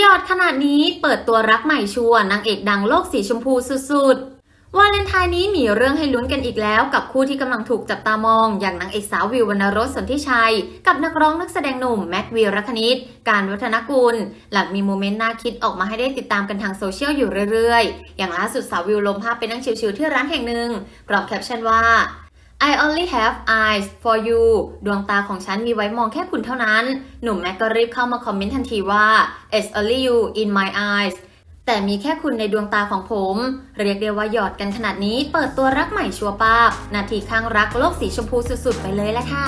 ยอดขนาดนี้เปิดตัวรักใหม่ชัวร์นางเอกดังโลกสีชมพูสุดๆวาเลนไทน์นี้มีเรื่องให้ลุ้นกันอีกแล้วกับคู่ที่กำลังถูกจับตามอง อย่างนางเอกสาววิววรรณรสสนธิชัย กับนักร้องนักแสดงหนุ่มแม็กวีรคณิต การวัฒนกุล หลังมีโมเมนต์น่าคิดออกมาให้ได้ติดตามกันทางโซเชียลอยู่เรื่อยๆ อย่างล่าสุดสาววิวลงภาพไปนั่งชิลๆที่ร้านแห่งหนึ่งพร้อมแคปชั่นว่า I only have eyes for you ดวงตาของฉันมีไว้มองแค่คุณเท่านั้น หนุ่มแม็กก็รีบเข้ามาคอมเมนต์ทันทีว่า it's only you in my eyes แต่มีแค่คุณในดวงตาของผม เรียกได้ว่าหยอดกันขนาดนี้ เปิดตัวรักใหม่ชัวร์ป้าบ นาทีข้างรักโลกสีชมพูสุดๆ ไปเลยแหละค่ะ